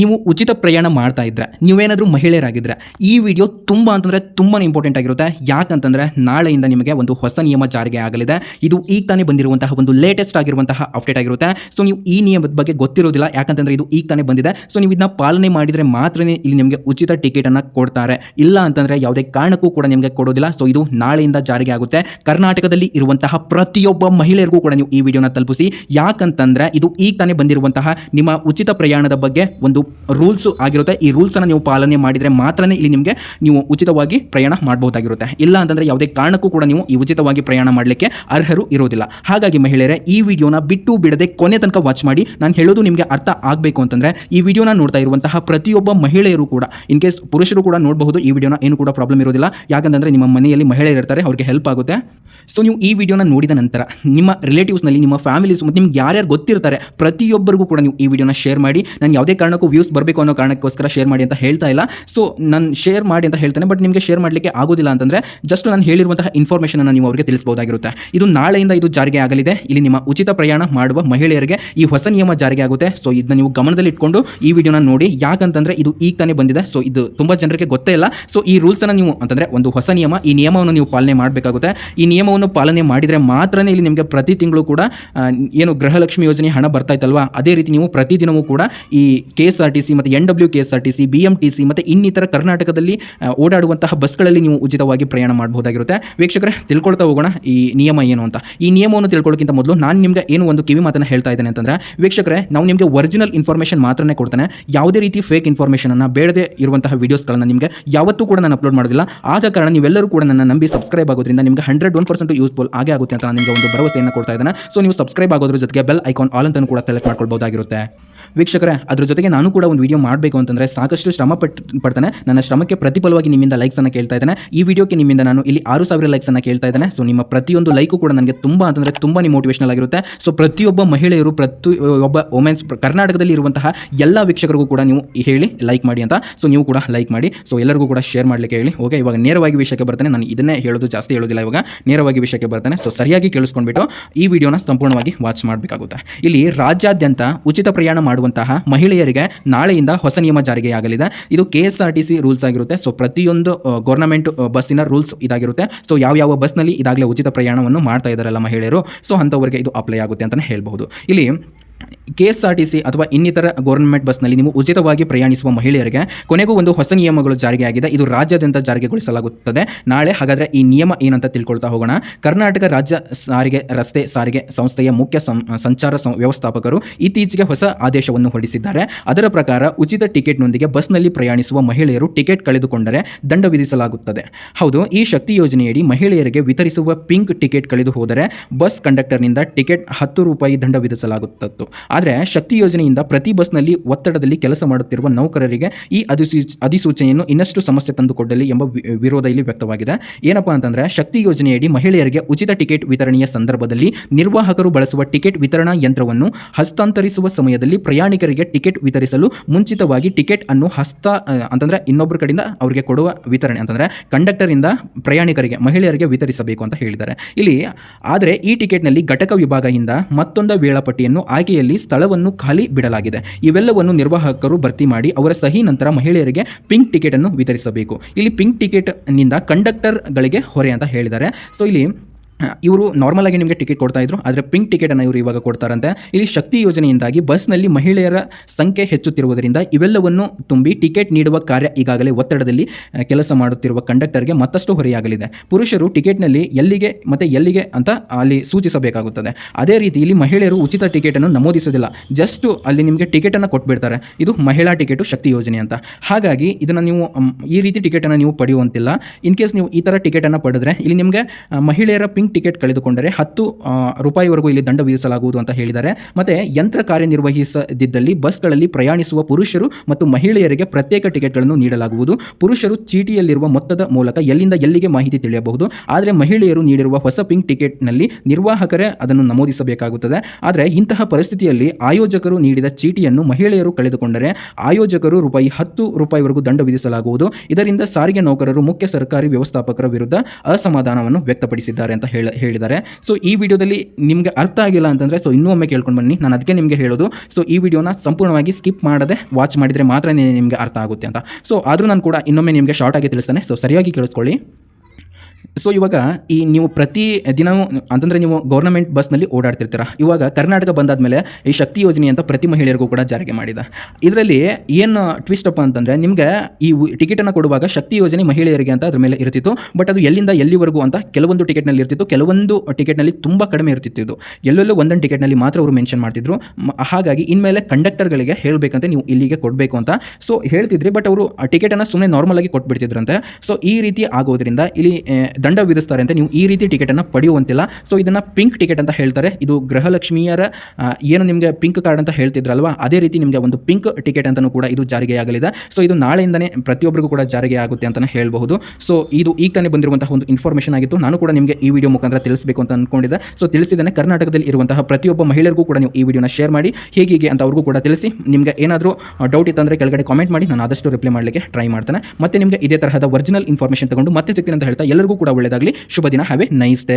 ನೀವು ಉಚಿತ ಪ್ರಯಾಣ ಮಾಡ್ತಾ ಇದ್ರೆ, ನೀವೇನಾದರೂ ಮಹಿಳೆಯರಾಗಿದ್ದರೆ ಈ ವಿಡಿಯೋ ತುಂಬ ಅಂತಂದರೆ ತುಂಬಾ ಇಂಪಾರ್ಟೆಂಟ್ ಆಗಿರುತ್ತೆ. ಯಾಕಂತಂದರೆ ನಾಳೆಯಿಂದ ನಿಮಗೆ ಒಂದು ಹೊಸ ನಿಯಮ ಜಾರಿಗೆ ಆಗಲಿದೆ. ಇದು ಈಗ ತಾನೇ ಬಂದಿರುವಂತಹ ಒಂದು ಲೇಟೆಸ್ಟ್ ಆಗಿರುವಂತಹ ಅಪ್ಡೇಟ್ ಆಗಿರುತ್ತೆ. ಸೊ ನೀವು ಈ ನಿಯಮದ ಬಗ್ಗೆ ಗೊತ್ತಿರೋದಿಲ್ಲ. ಯಾಕಂತಂದರೆ ಇದು ಈಗ ತಾನೇ ಬಂದಿದೆ. ಸೊ ನೀವು ಇದನ್ನ ಪಾಲನೆ ಮಾಡಿದರೆ ಮಾತ್ರನೇ ಇಲ್ಲಿ ನಿಮಗೆ ಉಚಿತ ಟಿಕೆಟನ್ನು ಕೊಡ್ತಾರೆ. ಇಲ್ಲ ಅಂತಂದರೆ ಯಾವುದೇ ಕಾರಣಕ್ಕೂ ಕೂಡ ನಿಮಗೆ ಕೊಡೋದಿಲ್ಲ. ಸೊ ಇದು ನಾಳೆಯಿಂದ ಜಾರಿಗೆ ಆಗುತ್ತೆ. ಕರ್ನಾಟಕದಲ್ಲಿ ಇರುವಂತಹ ಪ್ರತಿಯೊಬ್ಬ ಮಹಿಳೆಯರಿಗೂ ಕೂಡ ನೀವು ಈ ವಿಡಿಯೋನ ತಲುಪಿಸಿ. ಯಾಕಂತಂದರೆ ಇದು ಈಗ ತಾನೇ ಬಂದಿರುವಂತಹ ನಿಮ್ಮ ಉಚಿತ ಪ್ರಯಾಣದ ಬಗ್ಗೆ ಒಂದು ರೂಲ್ಸ್ ಆಗಿರುತ್ತೆ. ಈ ರೂಲ್ಸನ್ನು ನೀವು ಪಾಲನೆ ಮಾಡಿದರೆ ಮಾತ್ರನೇ ಇಲ್ಲಿ ನಿಮಗೆ ನೀವು ಉಚಿತವಾಗಿ ಪ್ರಯಾಣ ಮಾಡಬಹುದಾಗಿರುತ್ತೆ ಇಲ್ಲ ಅಂತಂದರೆ ಯಾವುದೇ ಕಾರಣಕ್ಕೂ ಕೂಡ ನೀವು ಈ ಉಚಿತವಾಗಿ ಪ್ರಯಾಣ ಮಾಡಲಿಕ್ಕೆ ಅರ್ಹರು ಇರೋದಿಲ್ಲ. ಹಾಗಾಗಿ ಮಹಿಳೆಯರೇ, ಈ ವಿಡಿಯೋನ ಬಿಟ್ಟು ಬಿಡದೆ ಕೊನೆ ತನಕ ವಾಚ್ ಮಾಡಿ. ನಾನು ಹೇಳೋದು ನಿಮಗೆ ಅರ್ಥ ಆಗಬೇಕು ಅಂತಂದರೆ, ಈ ವಿಡಿಯೋನ ನೋಡ್ತಾ ಇರುವಂತಹ ಪ್ರತಿಯೊಬ್ಬ ಮಹಿಳೆಯರು ಕೂಡ ಇನ್ ಕೇಸ್ ಪುರುಷರು ಕೂಡ ನೋಡಬಹುದು, ಈ ವಿಡಿಯೋನ ಏನು ಕೂಡ ಪ್ರಾಬ್ಲಮ್ ಇರೋದಿಲ್ಲ. ಯಾಕಂತಂದರೆ ನಿಮ್ಮ ಮನೆಯಲ್ಲಿ ಮಹಿಳೆಯರು ಇರ್ತಾರೆ, ಅವ್ರಿಗೆ ಹೆಲ್ಪ್ ಆಗುತ್ತೆ. ಸೊ ನೀವು ಈ ವಿಡಿಯೋನ ನೋಡಿದ ನಂತರ, ನಿಮ್ಮ ರಿಲೇಟಿವ್ಸ್ನಲ್ಲಿ ನಿಮ್ಮ ಫ್ಯಾಮಿಲೀಸ್ ಮತ್ತು ನಿಮ್ಗೆ ಯಾರ್ಯಾರು ಗೊತ್ತಿರ್ತಾರೆ, ಪ್ರತಿಯೊಬ್ಬರಿಗೂ ಕೂಡ ನೀವು ಈ ವಿಡಿಯೋನ ಶೇರ್ ಮಾಡಿ. ನಾನು ಯಾವುದೇ ಕಾರಣಕ್ಕೂ ವ್ಯೂಸ್ ಬರಬೇಕು ಅನ್ನೋ ಕಾರಣಕ್ಕೋಸ್ಕರ ಶೇರ್ ಮಾಡಿ ಅಂತ ಹೇಳ್ತಾ ಇಲ್ಲ. ಸೊ ನಾನು ಶೇರ್ ಮಾಡಿ ಅಂತ ಹೇಳ್ತೇನೆ ಬಟ್ ನಿಮಗೆ ಶೇರ್ ಮಾಡಲಿಕ್ಕೆ ಆಗೋದಿಲ್ಲ ಅಂತಂದರೆ ಜಸ್ಟ್ ನಾನು ಹೇಳಿರುವಂತಹ ಇನ್ಫಾರ್ಮೇಷನನ್ನು ನೀವು ಅವರಿಗೆ ತಿಳಿಸಬಹುದಾಗಿರುತ್ತೆ. ಇದು ನಾಳೆಯಿಂದ ಇದು ಜಾರಿಗೆ ಆಗಲಿದೆ. ಇಲ್ಲಿ ನಿಮ್ಮ ಉಚಿತ ಪ್ರಯಾಣ ಮಾಡುವ ಮಹಿಳೆಯರಿಗೆ ಈ ಹೊಸ ನಿಯಮ ಜಾರಿಗೆ ಆಗುತ್ತೆ. ಸೊ ಇದನ್ನ ನೀವು ಗಮನದಲ್ಲಿ ಇಟ್ಕೊಂಡು ಈ ವಿಡಿಯೋನ ನೋಡಿ, ಯಾಕಂತಂದರೆ ಇದು ಈಗ ತಾನೇ ಬಂದಿದೆ. ಸೊ ಇದು ತುಂಬ ಜನರಿಗೆ ಗೊತ್ತೇ ಇಲ್ಲ. ಸೊ ಈ ರೂಲ್ಸನ್ನು ನೀವು ಅಂತಂದರೆ ಒಂದು ಹೊಸ ನಿಯಮ, ಈ ನಿಯಮವನ್ನು ನೀವು ಪಾಲನೆ ಮಾಡಬೇಕಾಗುತ್ತೆ. ಈ ನಿಯಮವನ್ನು ಪಾಲನೆ ಮಾಡಿದರೆ ಮಾತ್ರನೇ ಇಲ್ಲಿ ನಿಮಗೆ ಪ್ರತಿ ತಿಂಗಳು ಕೂಡ ಏನು ಗೃಹಲಕ್ಷ್ಮಿ ಯೋಜನೆ ಹಣ ಬರ್ತಾ ಇತ್ತಲ್ವಾ, ಅದೇ ರೀತಿ ನೀವು ಪ್ರತಿದಿನವೂ ಕೂಡ ಈ K S R T C ಮತ್ತು N W K S R T C B M T C ಮತ್ತು ಇನ್ನಿತರ ಕರ್ನಾಟಕದಲ್ಲಿ ಓಡಾಡುವಂತಹ ಬಸ್ಗಳಲ್ಲಿ ನೀವು ಉಚಿತವಾಗಿ ಪ್ರಯಾಣ ಮಾಡಬಹುದಾಗಿರುತ್ತೆ. ವೀಕ್ಷಕರೇ, ತಿಳ್ಕೊಳ್ತಾ ಹೋಗೋಣ ಈ ನಿಯಮ ಏನು ಅಂತ. ಈ ನಿಯಮವನ್ನು ತಿಳ್ಕೊಳ್ಳೋಕ್ಕಿಂತ ಮೊದಲು ನಾನು ನಿಮಗೆ ಏನು ಒಂದು ಕಿವಿ ಮಾತನ್ನು ಹೇಳ್ತಾ ಇದ್ದೇನೆ ಅಂತಂದರೆ, ವೀಕ್ಷಕರೇ, ನಾವು ನಿಮಗೆ ಒರಿಜಿನಲ್ ಇನ್ಫಾರ್ಮೇಷನ್ ಮಾತ್ರನೇ ಕೊಡ್ತಾನೆ. ಯಾವುದೇ ರೀತಿ ಫೇಕ್ ಇನ್ಫಾರ್ಮೇಷನನ್ನು ಬೇಡದೇ ಇರುವಂತಹ ವೀಡಿಯೋಸ್ಗಳನ್ನು ನಿಮಗೆ ಯಾವತ್ತೂ ಕೂಡ ನಾನು ಅಪ್ಲೋಡ್ ಮಾಡೋದಿಲ್ಲ. ಆದ ಕಾರಣ ನೀವೆಲ್ಲರೂ ಕೂಡ ನನ್ನ ನಂಬಿ ಸಬ್ಸ್ಕ್ರೈಬ್ ಆಗೋದ್ರಿಂದ ನಿಮಗೆ ಹಂಡ್ರೆಡ್ ಒನ್ ಪರ್ಸೆಂಟ್ ಯೂಸ್ಫುಲ್ ಆಗೇ ಆಗುತ್ತೆ ಅಂತ ನಿಮಗೆ ಒಂದು ಭರವಸೆಯನ್ನು ಕೊಡ್ತಾ ಇದ್ದಾನೆ. ಸೊ ನೀವು ಸಬ್ಸ್ಕ್ರೈಬ್ ಆಗೋದ್ರ ಜೊತೆಗೆ ಬೆಲ್ ಐಕಾನ್ ಆಲ್ ಅಂತ ಕೂಡ ಸೆಲೆಕ್ಟ್ ಮಾಡ್ಕೊಳ್ಬಹುದಾಗಿರುತ್ತೆ. ವೀಕ್ಷಕರೇ, ಅದ್ರ ಜೊತೆಗೆ ನಾನು ಕೂಡ ಒಂದು ವಿಡಿಯೋ ಮಾಡಬೇಕು ಅಂತಂದರೆ ಸಾಕಷ್ಟು ಶ್ರಮ ಪಡ್ತಾನೆ. ನನ್ನ ಶ್ರಮಕ್ಕೆ ಪ್ರತಿಫಲವಾಗಿ ನಿಮ್ಮಿಂದ ಲೈಕ್ಸನ್ನು ಕೇಳ್ತಾ ಇದ್ದೇನೆ. ಈ ವಿಡಿಯೋಕ್ಕೆ ನಿಮ್ಮಿಂದ ನಾನು ಇಲ್ಲಿ ಆರು ಸಾವಿರ ಲೈಕ್ಸನ್ನು ಕೇಳ್ತಾ ಇದ್ದೇನೆ. ಸೊ ನಿಮ್ಮ ಪ್ರತಿಯೊಂದು ಲೈಕು ಕೂಡ ನನಗೆ ತುಂಬ ಅಂತಂದರೆ ತುಂಬಾ ಮೋಟಿವೇಶನಲ್ ಆಗಿರುತ್ತೆ. ಸೊ ಪ್ರತಿಯೊಬ್ಬ ಮಹಿಳೆಯರು, ಪ್ರತಿ ಒಬ್ಬ ವುಮೆನ್ಸ್ ಕರ್ನಾಟಕದಲ್ಲಿ ಇರುವಂತಹ ಎಲ್ಲ ವೀಕ್ಷಕರಿಗೂ ಕೂಡ ನೀವು ಹೇಳಿ ಲೈಕ್ ಮಾಡಿ ಅಂತ. ಸೊ ನೀವು ಕೂಡ ಲೈಕ್ ಮಾಡಿ. ಸೊ ಎಲ್ಲರಿಗೂ ಕೂಡ ಶೇರ್ ಮಾಡಲಿಕ್ಕೆ ಹೇಳಿ ಓಕೆ ಇವಾಗ ನೇರವಾಗಿ ವಿಷಯಕ್ಕೆ ಬರ್ತಾನೆ. ನಾನು ಇದನ್ನೇ ಹೇಳೋದು ಜಾಸ್ತಿ ಹೇಳೋದಿಲ್ಲ ಇವಾಗ. ನೇರವಾಗಿ ವಿಷಯಕ್ಕೆ ಬರ್ತಾನೆ. ಸೊ ಸರಿಯಾಗಿ ಕೇಳಿಸ್ಕೊಂಡ್ಬಿಟ್ಟು ಈ ವಿಡಿಯೋನ ಸಂಪೂರ್ಣವಾಗಿ ವಾಚ್ ಮಾಡಬೇಕಾಗುತ್ತೆ. ಇಲ್ಲಿ ರಾಜ್ಯಾದ್ಯಂತ ಉಚಿತ ಪ್ರಯಾಣ ಮಾಡುವಂತಹ ಮಹಿಳೆಯರಿಗೆ ನಾಳೆಯಿಂದ ಹೊಸ ನಿಯಮ ಜಾರಿಗೆ ಆಗಲಿದೆ ಇದು K R T C rules ಆಗಿರುತ್ತೆ. ಸೊ ಪ್ರತಿಯೊಂದು ಗೌರ್ನಮೆಂಟ್ ಬಸ್ಸಿನ ರೂಲ್ಸ್ ಇದಾಗಿರುತ್ತೆ. ಸೊ ಯಾವ ಯಾವ ಬಸ್ನಲ್ಲಿ ಇದಾಗಲೇ ಉಚಿತ ಪ್ರಯಾಣವನ್ನು ಮಾಡ್ತಾ ಇದ್ದಾರಲ್ಲ ಮಹಿಳೆಯರು. ಸೊ ಅಂತವರಿಗೆ ಇದು ಅಪ್ಲೈ ಆಗುತ್ತೆ ಅಂತಲೇ ಹೇಳ್ಬಹುದು. ಇಲ್ಲಿ K S R T C ಅಥವಾ ಇನ್ನಿತರ ಗೌರ್ಮೆಂಟ್ ಬಸ್ನಲ್ಲಿ ನೀವು ಉಚಿತವಾಗಿ ಪ್ರಯಾಣಿಸುವ ಮಹಿಳೆಯರಿಗೆ ಕೊನೆಗೂ ಒಂದು ಹೊಸ ನಿಯಮಗಳು ಜಾರಿಗೆ ಆಗಿದೆ ಇದು ರಾಜ್ಯಾದ್ಯಂತ ಜಾರಿಗೆಗೊಳಿಸಲಾಗುತ್ತದೆ ನಾಳೆ ಹಾಗಾದರೆ ಈ ನಿಯಮ ಏನಂತ ತಿಳ್ಕೊಳ್ತಾ ಹೋಗೋಣ. ಕರ್ನಾಟಕ ರಾಜ್ಯ ಸಾರಿಗೆ ರಸ್ತೆ ಸಾರಿಗೆ ಸಂಸ್ಥೆಯ ಮುಖ್ಯ ಸಂಚಾರ ವ್ಯವಸ್ಥಾಪಕರು ಇತ್ತೀಚೆಗೆ ಹೊಸ ಆದೇಶವನ್ನು ಹೊರಡಿಸಿದ್ದಾರೆ. ಅದರ ಪ್ರಕಾರ ಉಚಿತ ಟಿಕೆಟ್ನೊಂದಿಗೆ ಬಸ್ನಲ್ಲಿ ಪ್ರಯಾಣಿಸುವ ಮಹಿಳೆಯರು ಟಿಕೆಟ್ ಕಳೆದುಕೊಂಡರೆ ದಂಡ ವಿಧಿಸಲಾಗುತ್ತದೆ. ಹೌದು, ಈ ಶಕ್ತಿ ಯೋಜನೆಯಡಿ ಮಹಿಳೆಯರಿಗೆ ವಿತರಿಸುವ ಪಿಂಕ್ ಟಿಕೆಟ್ ಕಳೆದು ಹೋದರೆ ಬಸ್ ಕಂಡಕ್ಟರ್ನಿಂದ ಟಿಕೆಟ್ ಹತ್ತು ರೂಪಾಯಿ ದಂಡ ವಿಧಿಸಲಾಗುತ್ತಿತ್ತು. ಆದರೆ ಶಕ್ತಿ ಯೋಜನೆಯಿಂದ ಪ್ರತಿ ಬಸ್ನಲ್ಲಿ ಒತ್ತಡದಲ್ಲಿ ಕೆಲಸ ಮಾಡುತ್ತಿರುವ ನೌಕರರಿಗೆ ಈ ಅಧಿಸೂ, ಅಧಿಸೂಚನೆಯನ್ನು ಇನ್ನಷ್ಟು ಸಮಸ್ಯೆ ತಂದುಕೊಡಲಿ ಎಂಬ ವಿರೋಧ ಇಲ್ಲಿ ವ್ಯಕ್ತವಾಗಿದೆ. ಏನಪ್ಪಾ ಅಂತಂದರೆ ಶಕ್ತಿ ಯೋಜನೆಯಡಿ ಮಹಿಳೆಯರಿಗೆ ಉಚಿತ ಟಿಕೆಟ್ ವಿತರಣೆಯ ಸಂದರ್ಭದಲ್ಲಿ ನಿರ್ವಾಹಕರು ಬಳಸುವ ಟಿಕೆಟ್ ವಿತರಣಾ ಯಂತ್ರವನ್ನು ಹಸ್ತಾಂತರಿಸುವ ಸಮಯದಲ್ಲಿ ಪ್ರಯಾಣಿಕರಿಗೆ ಟಿಕೆಟ್ ವಿತರಿಸಲು ಮುಂಚಿತವಾಗಿ ಟಿಕೆಟ್ ಅನ್ನು ಹಸ್ತ, ಅಂತಂದ್ರೆ ಇನ್ನೊಬ್ಬರ ಕಡೆಯಿಂದ ಅವರಿಗೆ ಕೊಡುವ ವಿತರಣೆ, ಅಂತಂದರೆ ಕಂಡಕ್ಟರಿಂದ ಪ್ರಯಾಣಿಕರಿಗೆ, ಮಹಿಳೆಯರಿಗೆ ವಿತರಿಸಬೇಕು ಅಂತ ಹೇಳಿದ್ದಾರೆ. ಇಲ್ಲಿ ಆದರೆ ಈ ಟಿಕೆಟ್ನಲ್ಲಿ ಘಟಕ ವಿಭಾಗದಿಂದ ಮತ್ತೊಂದು ವೇಳಾಪಟ್ಟಿಯನ್ನು ಆಯ್ಕೆಯಲ್ಲಿ ಸ್ಥಳವನ್ನು ಖಾಲಿ ಬಿಡಲಾಗಿದೆ. ಇವೆಲ್ಲವನ್ನು ನಿರ್ವಾಹಕರು ಭರ್ತಿ ಮಾಡಿ ಅವರ ಸಹಿ ನಂತರ ಮಹಿಳೆಯರಿಗೆ ಪಿಂಕ್ ಟಿಕೆಟ್ ಅನ್ನು ವಿತರಿಸಬೇಕು. ಇಲ್ಲಿ ಪಿಂಕ್ ಟಿಕೆಟ್ನಿಂದ ಕಂಡಕ್ಟರ್ಗಳಿಗೆ ಹೊರೆ ಅಂತ ಹೇಳಿದ್ದಾರೆ. ಸೊ ಇಲ್ಲಿ ಇವರು ನಾರ್ಮಲ್ ಆಗಿ ನಿಮಗೆ ಟಿಕೆಟ್ ಕೊಡ್ತಾ ಇದ್ರು, ಆದರೆ ಪಿಂಕ್ ಟಿಕೆಟ್ ಅನ್ನು ಇವರು ಇವಾಗ ಕೊಡ್ತಾರಂತೆ. ಇಲ್ಲಿ ಶಕ್ತಿ ಯೋಜನೆಯಿಂದಾಗಿ ಬಸ್ನಲ್ಲಿ ಮಹಿಳೆಯರ ಸಂಖ್ಯೆ ಹೆಚ್ಚುತ್ತಿರುವುದರಿಂದ ಇವೆಲ್ಲವನ್ನು ತುಂಬಿ ಟಿಕೆಟ್ ನೀಡುವ ಕಾರ್ಯ ಈಗಾಗಲೇ ಒತ್ತಡದಲ್ಲಿ ಕೆಲಸ ಮಾಡುತ್ತಿರುವ ಕಂಡಕ್ಟರ್ಗೆ ಮತ್ತಷ್ಟು ಹೊರೆಯಾಗಲಿದೆ. ಪುರುಷರು ಟಿಕೆಟ್ನಲ್ಲಿ ಎಲ್ಲಿಗೆ ಮತ್ತು ಎಲ್ಲಿಗೆ ಅಂತ ಅಲ್ಲಿ ಸೂಚಿಸಬೇಕಾಗುತ್ತದೆ. ಅದೇ ರೀತಿ ಇಲ್ಲಿ ಮಹಿಳೆಯರು ಉಚಿತ ಟಿಕೆಟನ್ನು ನಮೂದಿಸೋದಿಲ್ಲ ಜಸ್ಟ್ ಅಲ್ಲಿ ನಿಮಗೆ ಟಿಕೆಟನ್ನು ಕೊಟ್ಬಿಡ್ತಾರೆ. ಇದು ಮಹಿಳಾ ಟಿಕೆಟು ಶಕ್ತಿ ಯೋಜನೆ ಅಂತ. ಹಾಗಾಗಿ ಇದನ್ನು ನೀವು ಈ ರೀತಿ ಟಿಕೆಟನ್ನು ನೀವು ಪಡೆಯುವಂತಿಲ್ಲ. ಇನ್ ಕೇಸ್ ನೀವು ಈ ಥರ ಟಿಕೆಟನ್ನು ಪಡೆದ್ರೆ, ಇಲ್ಲಿ ನಿಮಗೆ ಮಹಿಳೆಯರ ಪಿಂಕ್ ಟಿಕೆಟ್ ಕಳೆದುಕೊಂಡರೆ ಹತ್ತು ರೂಪಾಯಿವರೆಗೂ ಇಲ್ಲಿ ದಂಡ ವಿಧಿಸಲಾಗುವುದು ಅಂತ ಹೇಳಿದ್ದಾರೆ. ಮತ್ತೆ ಯಂತ್ರ ಕಾರ್ಯನಿರ್ವಹಿಸದಿದ್ದಲ್ಲಿ ಬಸ್ಗಳಲ್ಲಿ ಪ್ರಯಾಣಿಸುವ ಪುರುಷರು ಮತ್ತು ಮಹಿಳೆಯರಿಗೆ ಪ್ರತ್ಯೇಕ ಟಿಕೆಟ್ಗಳನ್ನು ನೀಡಲಾಗುವುದು. ಪುರುಷರು ಚೀಟಿಯಲ್ಲಿರುವ ಮೊತ್ತದ ಮೂಲಕ ಎಲ್ಲಿಂದ ಎಲ್ಲಿಗೆ ಮಾಹಿತಿ ತಿಳಿಯಬಹುದು. ಆದರೆ ಮಹಿಳೆಯರು ನೀಡಿರುವ ಹೊಸ ಪಿಂಕ್ ಟಿಕೆಟ್ನಲ್ಲಿ ನಿರ್ವಾಹಕರೇ ಅದನ್ನು ನಮೂದಿಸಬೇಕಾಗುತ್ತದೆ. ಆದರೆ ಇಂತಹ ಪರಿಸ್ಥಿತಿಯಲ್ಲಿ ಆಯೋಜಕರು ನೀಡಿದ ಚೀಟಿಯನ್ನು ಮಹಿಳೆಯರು ಕಳೆದುಕೊಂಡರೆ ಆಯೋಜಕರು ರೂಪಾಯಿ ಹತ್ತು ರೂಪಾಯಿವರೆಗೂ ದಂಡ ವಿಧಿಸಲಾಗುವುದು. ಇದರಿಂದ ಸಾರಿಗೆ ನೌಕರರು, ಮುಖ್ಯ ಸರ್ಕಾರಿ ವ್ಯವಸ್ಥಾಪಕರ ವಿರುದ್ಧ ಅಸಮಾಧಾನವನ್ನು ವ್ಯಕ್ತಪಡಿಸಿದ್ದಾರೆ ಅಂತ ಹೇಳ, ಹೇಳಿದ್ದಾರೆ. ಸೊ ಈ ವಿಡಿಯೋದಲ್ಲಿ ನಿಮಗೆ ಅರ್ಥ ಆಗಿಲ್ಲ ಅಂತಂದರೆ ಸೊ ಇನ್ನೂ ಒಮ್ಮೆ ಕೇಳ್ಕೊಂಡು ಬನ್ನಿ. ನಾನು ಅದಕ್ಕೆ ನಿಮಗೆ ಹೇಳೋದು ಸೊ ಈ ವಿಡಿಯೋನ ಸಂಪೂರ್ಣವಾಗಿ ಸ್ಕಿಪ್ ಮಾಡದೆ ವಾಚ್ ಮಾಡಿದರೆ ಮಾತ್ರ ನಿಮಗೆ ಅರ್ಥ ಆಗುತ್ತೆ ಅಂತ. ಸೊ ಆದರೂ ನಾನು ಕೂಡ ಇನ್ನೊಮ್ಮೆ ನಿಮಗೆ ಶಾರ್ಟಾಗಿ ತಿಳಿಸ್ತಾನೆ. ಸೊ ಸರಿಯಾಗಿ ಕೇಳಿಸ್ಕೊಳ್ಳಿ. ಸೊ ಇವಾಗ ಈ ನೀವು ಪ್ರತಿ ದಿನವೂ ಅಂತಂದರೆ ನೀವು ಗೌರ್ಮೆಂಟ್ ಬಸ್ನಲ್ಲಿ ಓಡಾಡ್ತಿರ್ತೀರ? ಇವಾಗ ಕರ್ನಾಟಕ ಬಂದಾದ ಮೇಲೆ ಈ ಶಕ್ತಿ ಯೋಜನೆ ಅಂತ ಪ್ರತಿ ಮಹಿಳೆಯರಿಗೂ ಕೂಡ ಜಾರಿಗೆ ಮಾಡಿದೆ. ಇದರಲ್ಲಿ ಏನು ಟ್ವಿಸ್ಟ್ ಅಪ್ಪ ಅಂತಂದರೆ ನಿಮಗೆ ಈ ಟಿಕೆಟನ್ನು ಕೊಡುವಾಗ ಶಕ್ತಿ ಯೋಜನೆ ಮಹಿಳೆಯರಿಗೆ ಅಂತ ಅದ್ರ ಮೇಲೆ ಇರ್ತಿತ್ತು. ಬಟ್ ಅದು ಎಲ್ಲಿಂದ ಎಲ್ಲಿವರೆಗೂ ಅಂತ ಕೆಲವೊಂದು ಟಿಕೆಟ್ನಲ್ಲಿ ಇರ್ತಿತ್ತು. ಕೆಲವೊಂದು ಟಿಕೆಟ್ನಲ್ಲಿ ತುಂಬ ಕಡಿಮೆ ಇರ್ತಿತ್ತು ಇದು. ಎಲ್ಲೆಲ್ಲೋ ಒಂದೊಂದು ಟಿಕೆಟ್ನಲ್ಲಿ ಮಾತ್ರ ಅವರು ಮೆನ್ಷನ್ ಮಾಡ್ತಿದ್ರು. ಹಾಗಾಗಿ ಇನ್ಮೇಲೆ ಕಂಡಕ್ಟರ್ಗಳಿಗೆ ಹೇಳಬೇಕಂತ ನೀವು ಇಲ್ಲಿಗೆ ಕೊಡಬೇಕು ಅಂತ. ಸೊ ಹೇಳ್ತಿದ್ರಿ ಬಟ್ ಅವರು ಟಿಕೆಟನ್ನು ಸುಮ್ಮನೆ ನಾರ್ಮಲ್ ಆಗಿ ಕೊಟ್ಬಿಡ್ತಿದ್ರಂತೆ. ಸೊ ಈ ರೀತಿ ಆಗೋದ್ರಿಂದ ಇಲ್ಲಿ ದಂಡ ವಿಧಿಸ್ತಾರೆ ಅಂತ ನೀವು ಈ ರೀತಿ ಟಿಕೆಟನ್ನು ಪಡೆಯುವಂತಿಲ್ಲ. ಸೊ ಇದನ್ನು ಪಿಂಕ್ ಟಿಕೆಟ್ ಅಂತ ಹೇಳ್ತಾರೆ. ಇದು ಗೃಹಲಕ್ಷ್ಮಿಯರ ಏನು ನಿಮಗೆ ಪಿಂಕ್ ಕಾರ್ಡ್ ಅಂತ ಹೇಳ್ತಿದ್ರಲ್ವಾ, ಅದೇ ರೀತಿ ನಿಮಗೆ ಒಂದು ಪಿಂಕ್ ಟಿಕೆಟ್ ಅಂತಲೂ ಕೂಡ ಇದು ಜಾರಿಗೆ ಆಗಲಿದೆ. ಸೊ ಇದು ನಾಳೆಯಿಂದನೇ ಪ್ರತಿಯೊಬ್ಬರಿಗೂ ಕೂಡ ಜಾರಿಗೆ ಆಗುತ್ತೆ ಅಂತಲೇ ಹೇಳಬಹುದು. ಸೊ ಇದು ಈಗ ತಾನೇ ಬಂದಿರುವಂತಹ ಒಂದು ಇನ್ಫಾರ್ಮೇಷನ್ ಆಗಿತ್ತು. ನಾನು ಕೂಡ ನಿಮಗೆ ಈ ವಿಡಿಯೋ ಮುಖಾಂತರ ತಿಳಿಸಬೇಕು ಅಂತ ಅಂದ್ಕೊಂಡಿದ್ದೆ ಸೊ ತಿಳಿಸಿದ್ದೇನೆ, ಕರ್ನಾಟಕದಲ್ಲಿ ಇರುವಂತಹ ಪ್ರತಿಯೊಬ್ಬ ಮಹಿಳೆಯರಿಗೂ ಕೂಡ ನೀವು ಈ ವಿಡಿಯೋನ ಶೇರ್ ಮಾಡಿ. ಹೀಗೆ ಅಂತ ಅವ್ರಿಗೂ ಕೂಡ ತಿಳಿಸಿ. ನಿಮಗೆ ಏನಾದರೂ ಡೌಟ್ ಇತ್ತಂದರೆ ಕೆಳಗಡೆ ಕಾಮೆಂಟ್ ಮಾಡಿ. ನಾನು ಆದಷ್ಟು ರಿಪ್ಲೈ ಮಾಡಲಿಕ್ಕೆ ಟ್ರೈ ಮಾಡ್ತೇನೆ. ಮತ್ತೆ ನಿಮಗೆ ಇದೇ ತರಹದ ಒರಿಜಿನಲ್ ಇನ್ಫಾರ್ಮೇಷನ್ ತಗೊಂಡು ಮತ್ತೆ ಸಿಗ್ತೀನಿ ಅಂತ ಹೇಳ್ತಾ ಎಲ್ಲರಿಗೂ ಕೂಡ ಒಳ್ಳೆಯದಾಗಲಿ ಶುಭ ದಿನ. Have A nice day